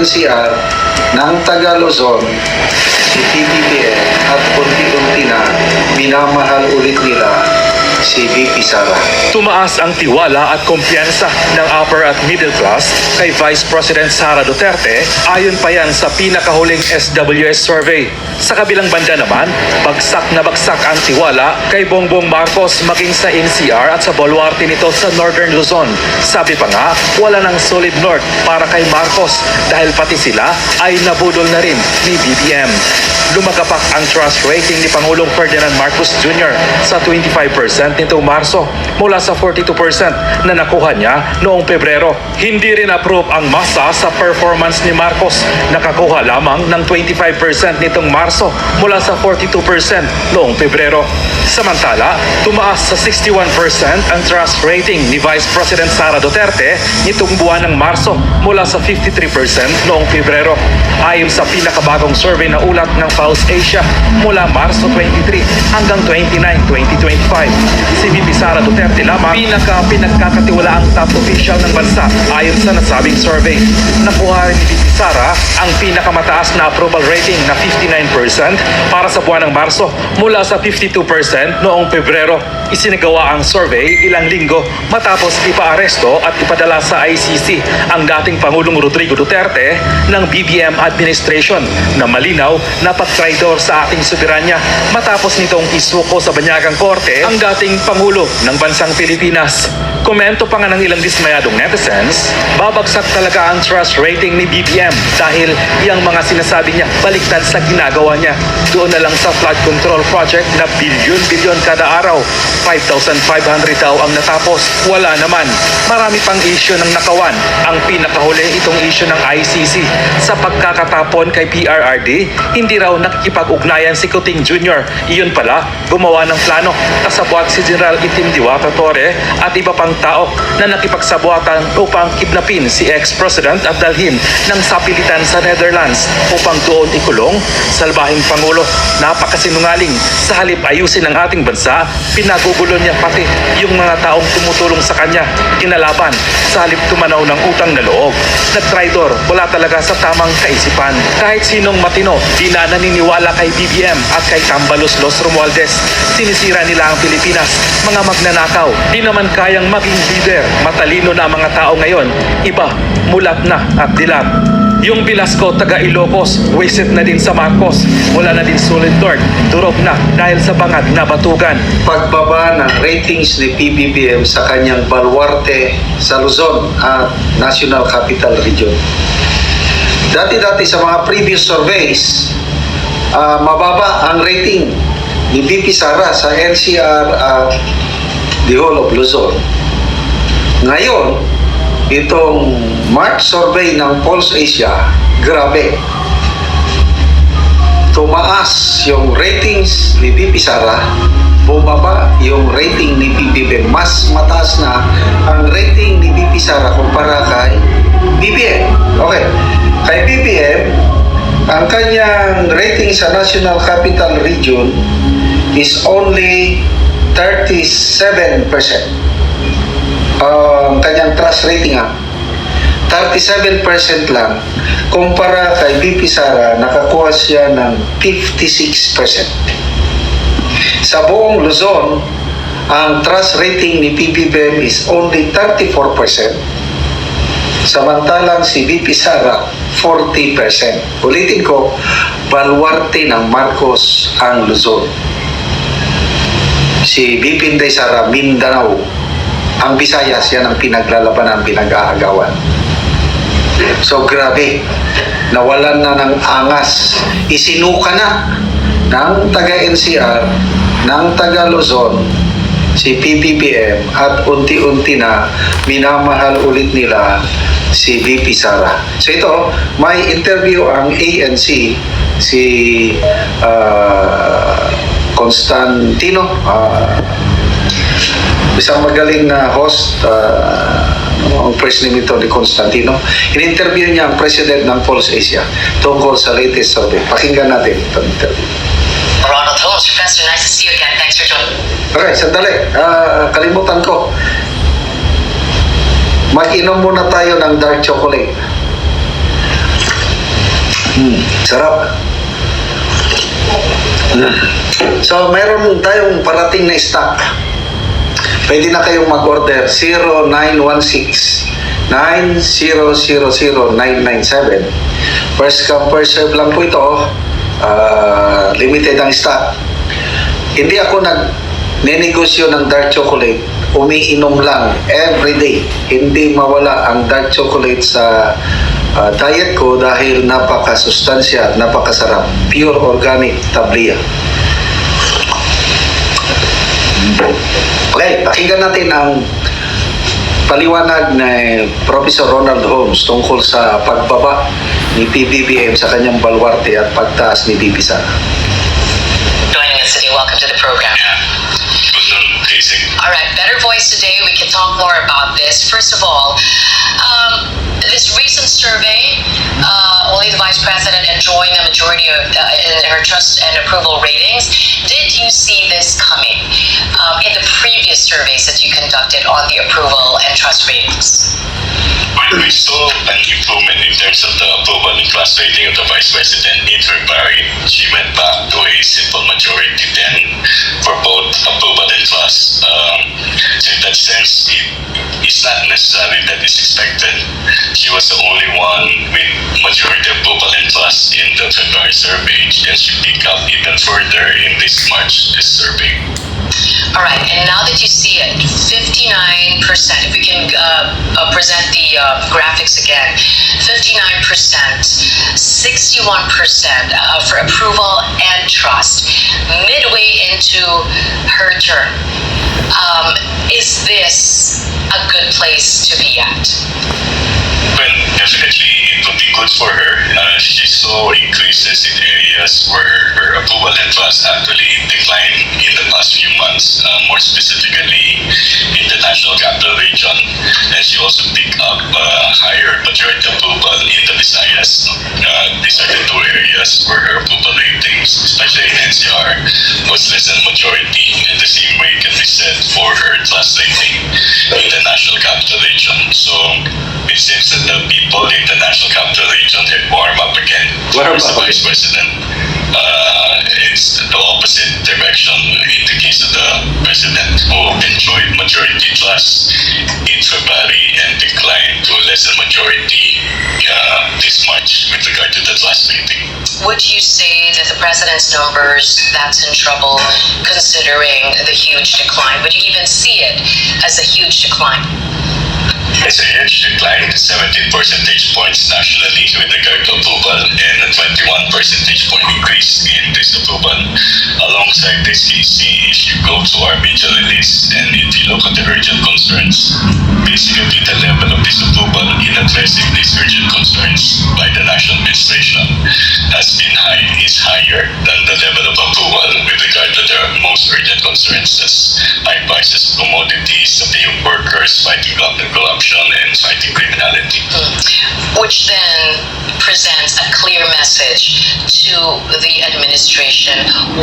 taga-NCR ng taga Luzon, si PBBM at unti-unti na minamahal ulit nila si VP Sara. Tumaas ang tiwala at kumpiyansa ng upper at middle class kay Vice President Sara Duterte ayon pa yan sa pinakahuling SWS survey. Sa kabilang banda naman, bagsak na bagsak ang tiwala kay Bongbong Marcos maging sa NCR at sa baluarte nito sa Northern Luzon. Sabi pa nga, wala ng solid north para kay Marcos dahil pati sila ay nabudol na rin ni BBM. Lumagapak ang trust rating ni Pangulong Ferdinand Marcos Jr. sa 25% nitong Marso mula sa 42% na nakuha niya noong Pebrero. Hindi rin approve ang masa sa performance ni Marcos. Nakakuha lamang ng 25% nitong Marso mula sa 42% noong Pebrero. Samantala, tumaas sa 61% ang trust rating ni Vice President Sara Duterte nitong buwan ng Marso mula sa 53% noong Pebrero. Ayon sa pinakabagong survey na ulat ng Pulse Asia mula Marso 23 hanggang 29, 2025. Si VP Duterte lamang pinaka pinagkakatiwala ang top official ng bansa ayon sa nasabing survey. Nakuha ni VP ang pinakamataas na approval rating na 59% para sa buwan ng Marso mula sa 52% noong Pebrero. Isinagawa ang survey ilang linggo matapos ipaaresto at ipadala sa ICC ang dating Pangulong Rodrigo Duterte ng BBM administration na malinaw na pagtraidor sa ating soberanya matapos nitong isuko sa banyagang korte ang dating Pangulo ng bansang Pilipinas. Komento pa nga ng ilang dismayadong netizens, babagsak talaga ang trust rating ni BBM dahil yung mga sinasabi niya baliktad sa ginagawa niya. Doon na lang sa flood control project na bilyon-bilyon kada araw. 5,500 daw ang natapos. Wala naman. Marami pang issue ng nakawan. Ang pinakahuli itong issue ng ICC. Sa pagkakatapon kay PRRD, hindi raw nakikipag-ugnayan si Kuting Jr. Iyon pala, gumawa ng plano. Kasabwat si General Itim Diwata Torre at iba pang tao na nakipagsabuatan upang kidnapin si ex-president at dalhin ng sapilitan sa Netherlands upang doon ikulong. Salbahing Pangulo, napakasinungaling. Sa halip ayusin ang ating bansa, pinagugulo niya pati yung mga taong tumutulong sa kanya, kinalaban, sa halip tumanaw ng utang na loob. Nagtraidor, wala talaga sa tamang kaisipan. Kahit sinong matino, di na naniniwala kay BBM at kay Tambalos Los Romualdez. Sinisira nila ang Pilipinas, mga magnanakaw. Di naman kayang maging leader. Matalino na ang mga tao ngayon. Iba, mulat na at dilat. Yung Velasco taga Ilocos, wisit na din sa Marcos. Wala na din solid north, durog na dahil sa bangag na batugan. Pagbaba ng ratings ni PBBM sa kanyang baluarte sa Luzon at National Capital Region. Dati-dati sa mga previous surveys, ah, mababa ang rating ni VP Sara sa NCR at the whole of Luzon. Ngayon, itong March survey ng Pulse Asia, grabe. Tumaas yung ratings ni VP Sara, bumaba yung rating ni BBM. Mas mataas na ang rating ni VP Sara kumpara kay BBM. Okay. Kay BBM, ang kanyang rating sa National Capital Region is only 37% ang kanyang trust rating ah. 37% lang. Kumpara kay BP Sara, nakakuha siya ng 56%. Sa buong Luzon, ang trust rating ni PBBM is only 34%. Samantalang si VP Sara, 40%. Ulitin ko, baluarte ng Marcos ang Luzon. Si VP Inday Sara, Mindanao, ang Visayas, yan ang pinaglalabanan, pinag-aagawan. So grabe, nawalan na ng angas. Isinuka na ng taga-NCR, ng taga-Luzon, si PBBM at unti-unti na minamahal ulit nila si VP Sara. So ito, may interview ang ANC si ah, Constantino ah, isang magaling na host, uh, ang first name ito ni Constantino. In-interview niya ang president ng Pulse Asia tungkol sa latest survey. Pakinggan natin itong interview. Ronald Holmes, Professor, nice to see you again. Thanks for joining. Okay, sandali. Ah, kalimutan ko. Mag-inom muna tayo ng dark chocolate. Hmm, sarap. Mm. So, meron tayong parating na stock. Pwede na kayong mag-order 0916 9000997. First come, first serve lang po ito. Ah, limited ang stock. Hindi ako nag nenegosyo ng dark chocolate. Umiinom lang every day. Hindi mawala ang dark chocolate sa ah, diet ko dahil napakasustansya, napakasarap. Pure organic tablia. Okay, pakinggan natin ang paliwanag ni Professor Ronald Holmes tungkol sa pagbaba ni PBBM sa kanyang balwarte at pagtaas ni BP Sara. Joining us today. Welcome to the program. Casey. All right, better voice today. We can talk more about this. First of all, um, this recent survey, uh, only the vice president enjoying a majority of uh, in her trust and approval ratings. Did you see this coming um, in the previous surveys that you conducted on the approval and trust ratings? When we saw an improvement in terms of the approval and class rating of the Vice President in February, she went back to a simple majority then for both approval and class. Um, so in that sense, it, it's not necessarily that it's expected. She was the only one with majority approval and class in the February survey, and she picked up even further in this March this survey. All right, and now that you see it, 59%, if we can uh, uh, present the uh, graphics again, 59%, 61% uh, for approval and trust, midway into her term. Um, is this a good place to be at? Well, definitely it would be good for her. Uh, she saw increases in areas where her approval trust actually declined in the past few months, uh, more specifically in the National Capital Region. And she also picked up uh, higher majority approval in the Visayas. Uh, these are the two areas where her approval ratings, especially in NCR, was less than majority. And the same way can be said for her trust rating in the National Capital Region have warm up again Warm towards the up. Vice President. Uh, it's the opposite direction in the case of the President who enjoyed majority trust in February and declined to a lesser majority uh, this March with regard to the trust rating. Would you say that the president's numbers, that's in trouble considering the huge decline? Would you even see it as a huge decline? It's a huge decline, 17 percentage points nationally with regard to approval and a 21 percentage point increase in disapproval. Alongside this, you see if you go to our media release and if you look at the urgent concerns, basically the level of disapproval in addressing these urgent concerns by the national administration has been high, is higher than the level of approval with regard to the most urgent concerns as high prices commodities, workers, fighting corruption, and fighting criminality. which then presents a clear message to the administration.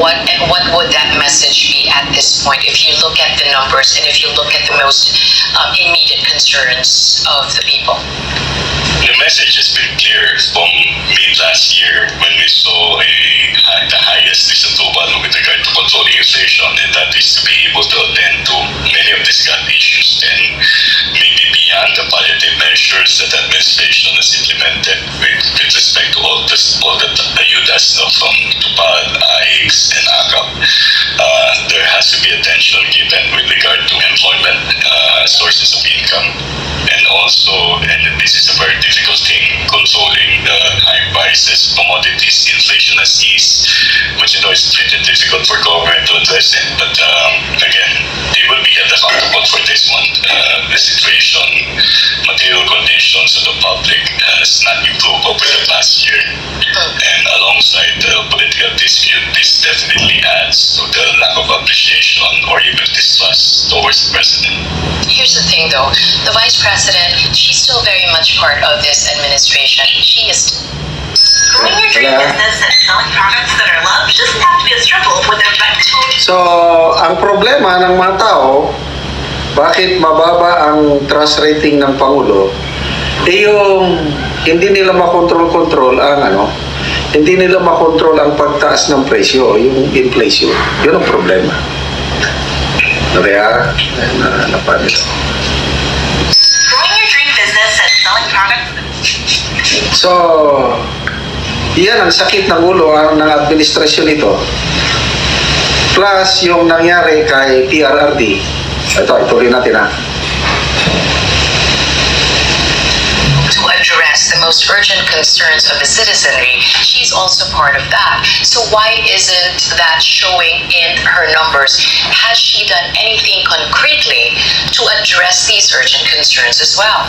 What what would that message be at this point? If you look at the numbers and if you look at the most um, immediate concerns of the people. The message has been clear from mid last year when we saw a, the highest disapproval with regard to controlling inflation, and that is to be able to attend to many of these gut issues and maybe beyond the palliative measures that the administration has implemented with, with respect to all, this, all the ayudas from TUPAD, AIX, and ACAP. Uh, there has to be attention given with regard to employment uh, sources of income and also, prices, commodities, inflation has eased, which you know is pretty difficult for government to address it. But um, again, they will be held accountable for this one. Uh, the situation, material conditions of the public has not improved over the past year. And alongside the political dispute, this definitely adds to the lack of appreciation or even distrust towards the president. Here's the thing though, the vice president, she's still very much part of this administration. She is Growing your dream Wala. business and selling products that are loved doesn't have to be a struggle with the right tools. So, ang problema ng mga tao, bakit mababa ang trust rating ng Pangulo, eh yung hindi nila makontrol-control ang ano, hindi nila makontrol ang pagtaas ng presyo, yung inflation. Yun ang problema. Kaya, na, napan ito. Growing your dream business and selling products So, yan ang sakit ng ulo ang ng administrasyon ito. Plus, yung nangyari kay PRRD. Ito, ituloy natin ha. Most urgent concerns of the citizenry, she's also part of that. So why isn't that showing in her numbers? Has she done anything concretely to address these urgent concerns as well?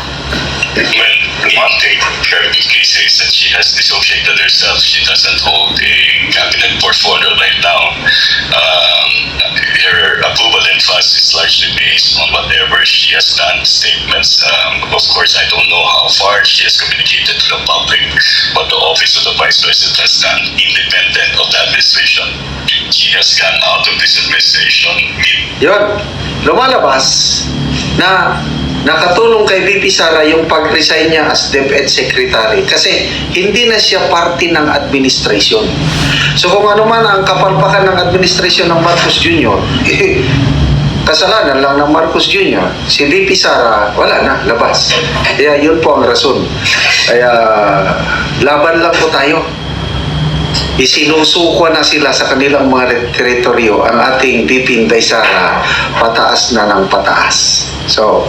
Well, one thing Kirby Case is that she has dissociated herself. She doesn't hold a cabinet portfolio right now. Um, her approval and fuss is largely based on whatever she has done, statements. Um, of course, I don't know how far she has communicated to the public what the office of the vice president has done, independent of the administration. She has gone out of this administration Yun, lumalabas na nakatulong kay VP Sara yung pag-resign niya as DepEd Secretary kasi hindi na siya parte ng administration. So kung ano man ang kapalpakan ng administrasyon ng Marcos Jr., kasalanan lang ng Marcos Jr. Si VP Sara, wala na, labas. Kaya yun po ang rason. Kaya laban lang po tayo isinusuko na sila sa kanilang mga teritoryo ang ating VP Inday Sara pataas na ng pataas. So,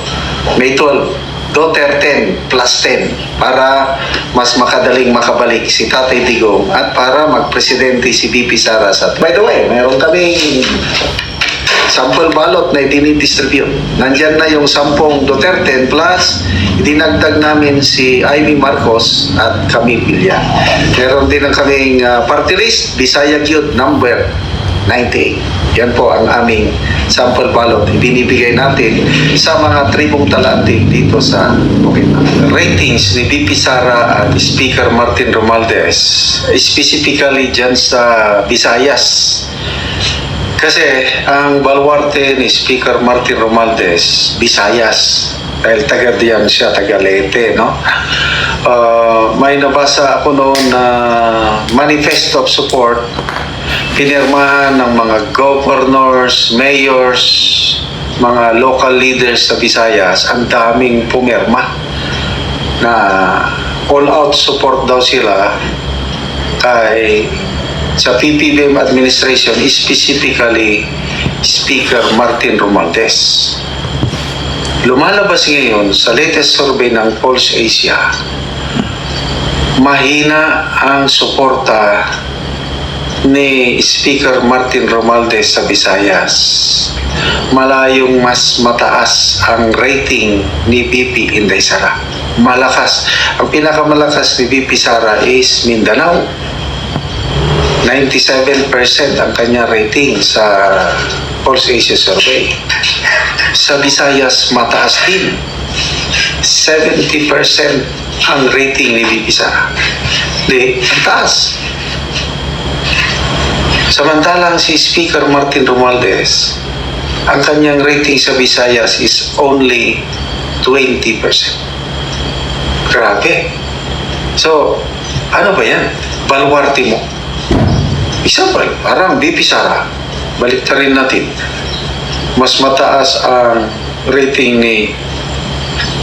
May 12, Duterte 10 plus 10 para mas makadaling makabalik si Tatay Digong at para magpresidente si VP Sara sa... By the way, meron kaming sample ballot na dinidistribute. Nandyan na yung sampung Duterte plus dinagdag namin si Amy Marcos at kami Pilya. Meron din ang kaming ah, party list, Bisaya Youth number 98. Yan po ang aming sample ballot. Ibinibigay natin sa mga tribong talantig dito sa Bukidnon. Ratings ni BP Sara at Speaker Martin Romualdez, specifically dyan sa Visayas. Kasi ang baluarte ni Speaker Martin Romualdez, Visayas, dahil taga diyan siya, taga Leyte, no? Uh, may nabasa ako noon na manifesto of support pinirmahan ng mga governors, mayors, mga local leaders sa Visayas, ang daming pumirma na all-out support daw sila kay sa PPBM administration, specifically Speaker Martin Romualdez. Lumalabas ngayon sa latest survey ng Pulse Asia, mahina ang suporta ni Speaker Martin Romualdez sa Visayas. Malayong mas mataas ang rating ni VP Inday Sara. Malakas. Ang pinakamalakas ni VP Sara is Mindanao. 97% ang kanya rating sa Pulse Asia Survey. Sa Visayas, mataas din. 70% ang rating ni Sara. Di, ang taas. Samantalang si Speaker Martin Romualdez, ang kanyang rating sa Visayas is only 20%. Grabe. So, ano ba yan? Baluarte mo. Isa pa, parang BP Sara. Balik rin natin. Mas mataas ang rating ni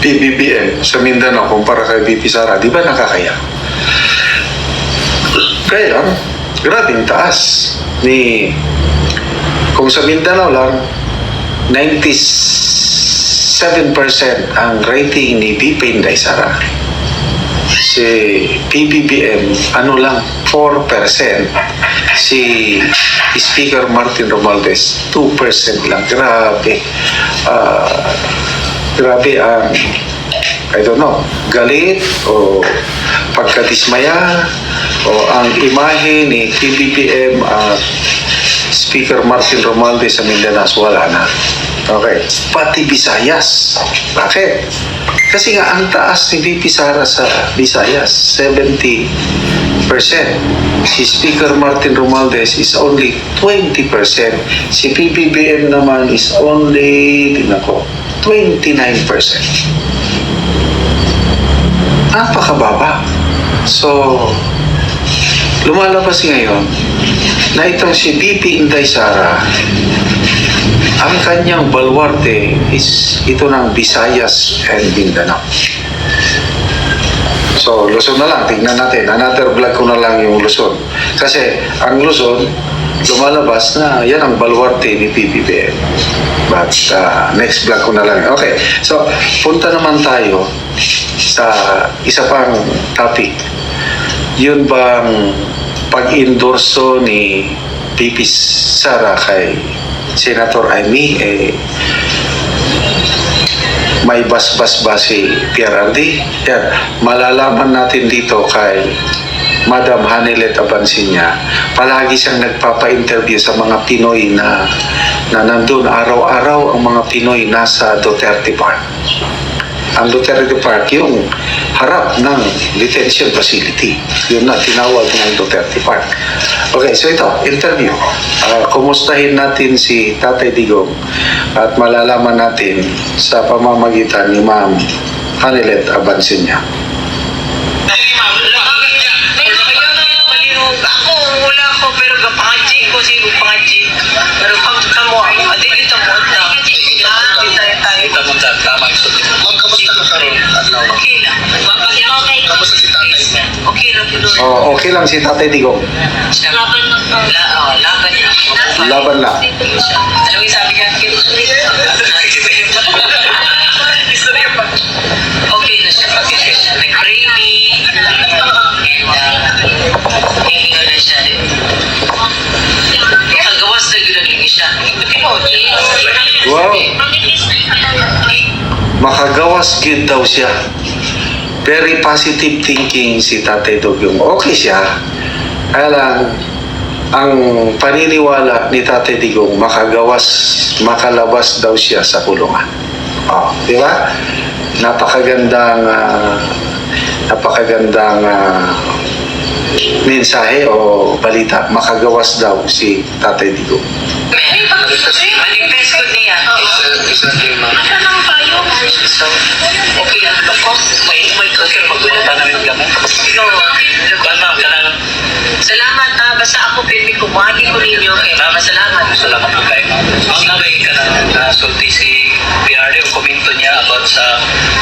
PBBM sa Mindanao kumpara kay BP Sara. Di ba nakakaya? Kaya, grabing taas ni kung sa Mindanao lang 97% ang rating ni BP Inday Sara si PBBM ano lang 4% si Speaker Martin Romualdez 2% lang grabe Ah, grabe ang I don't know, galit o pagkadismaya o ang imahe ni PBBM at Speaker Martin Romualdez sa Mindanao wala na. Okay. Pati Visayas. Bakit? Kasi nga ang taas ni VP Sara sa Visayas, 70%. Si Speaker Martin Romualdez is only 20%. Si PBBM naman is only, tingnan ko, 29% napakababa. So, lumalabas ngayon na itong si BP Inday Sara, ang kanyang baluarte is ito ng Visayas and Mindanao. So, Luzon na lang. Tingnan natin. Another vlog ko na lang yung Luzon. Kasi, ang Luzon, lumalabas na yan ang baluarte ni PBBM. But, uh, next vlog ko na lang. Okay. So, punta naman tayo sa isa pang topic. Yun bang pag-endorso ni PP Sara kay Senator Amy, eh, may basbas ba si PRRD? Yan, malalaman natin dito kay Madam Hanilet Abansinya. Palagi siyang nagpapa-interview sa mga Pinoy na, na nandun araw-araw ang mga Pinoy nasa Duterte Park. Ang Duterte Park, yung harap ng detention facility. Yun na, tinawag ng Duterte Park. Okay, so ito, interview. Ah, kumustahin natin si Tatay Digong at malalaman natin sa pamamagitan ni Ma'am Hanilet Abansinya. Pero gapangajig ko, sige pangajig. Pero pag kamo, adi dito mo, na. Ah, tayo tayo. Tama ta, tama sulti. Ma'am, kamusta ka karon? Adlaw. Okay lang. Okay. Kamusta si tatay? Okay lang, Pinoy. Oh, okay lang si Tatay Digong. Laban. La, oh, laban niya. Laban lang. Ano sabi niya? Makagawas gid daw siya. Very positive thinking si Tatay Digong. Okay siya. Kaya lang, ang paniniwala ni Tatay Digong, makagawas, makalabas daw siya sa kulungan. Oh, di ba? Napakagandang ah, napakagandang ah, mensahe o balita. Makagawas daw si Tatay Digong. Manifest ko niya. Isa din, ma'am. So, okay lang ako. May, may okay. Magpunta namin kami. Ikaw, Ano, kanang salamat ha. Basta ako, Pepe, kumagi ko ninyo. Kaya mama, salamat. Salamat po kayo. Ma'am, nabay ka na nasulti si PRD o komento niya about sa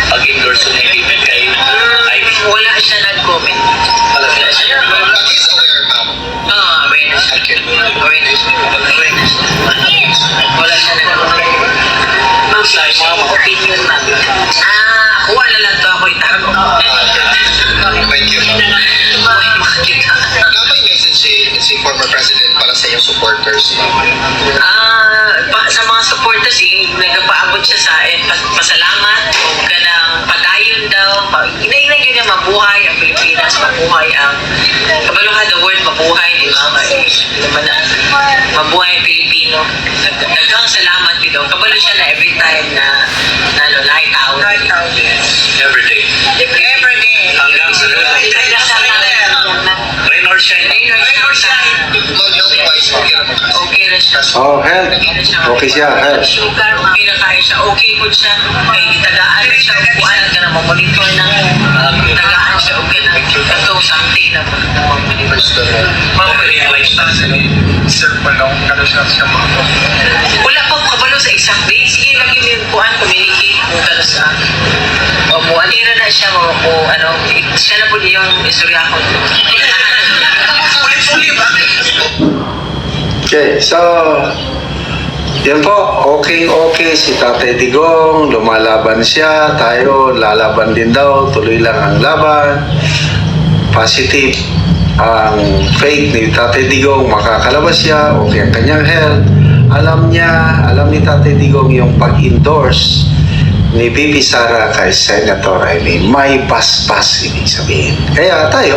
pag-endorse ni David kay Ivy. Wala siya nag-comment. Alam niya siya. He's aware, ma'am. Ah, awareness. Awareness. Awareness. Wala Imo, ma'am. opinion, ma'am. Ah, ako wala lang to ako itago. Thank you. Na may message si, si former president para sa iyong supporters. Ah, pa, sa mga supporters, eh, nagpaabot siya sa akin, pas, pasalamat, Pilipinas, mabuhay ang, kabalo ka the word mabuhay, di ba? Ma- naman na, mabuhay ang Pilipino. Daghang salamat dito. Kabalo siya na every time na, na ano, light out. Light out. Every day. Every day. Hanggang sa Rain or shine. Rain or shine. Okay na siya. Oh, health. Okay siya, health. Sugar, okay na kaya siya. Okay po siya. Kay gitagaan na siya. Upuan ka na mamonitor na. Tagaan yung lifestyle sa palong, kano siya siya Wala pa kabalo sa isang day. Sige, lagi mo yung kuhan, communicate kano sa o mo, anira na siya mo, o ano, siya na po yung istorya ko. Ulit-ulit ba? Okay, so, yan po, okay okay si Tatay Digong, lumalaban siya, tayo lalaban din daw, tuloy lang ang laban. Positive ang faith ni Tatay Digong, makakalabas siya, okay ang kanyang health. Alam niya, alam ni Tatay Digong yung pag-endorse ni Bibi Sara kay Senator Amy. May paspas, ibig sabihin. Kaya tayo,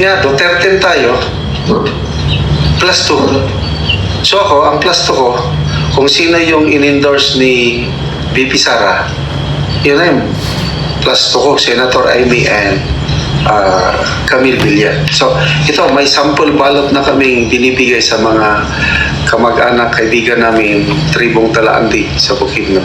yeah, Duterte tayo, plus 2. So ako, ang plus 2 ko, kung sino yung in-endorse ni VP Sara, yun na yung plus 2 ko, Senator Amy and uh, Camille Villar. So, ito, may sample ballot na kaming binibigay sa mga kamag-anak, kaibigan namin, tribong Talaandi sa Bukidnon.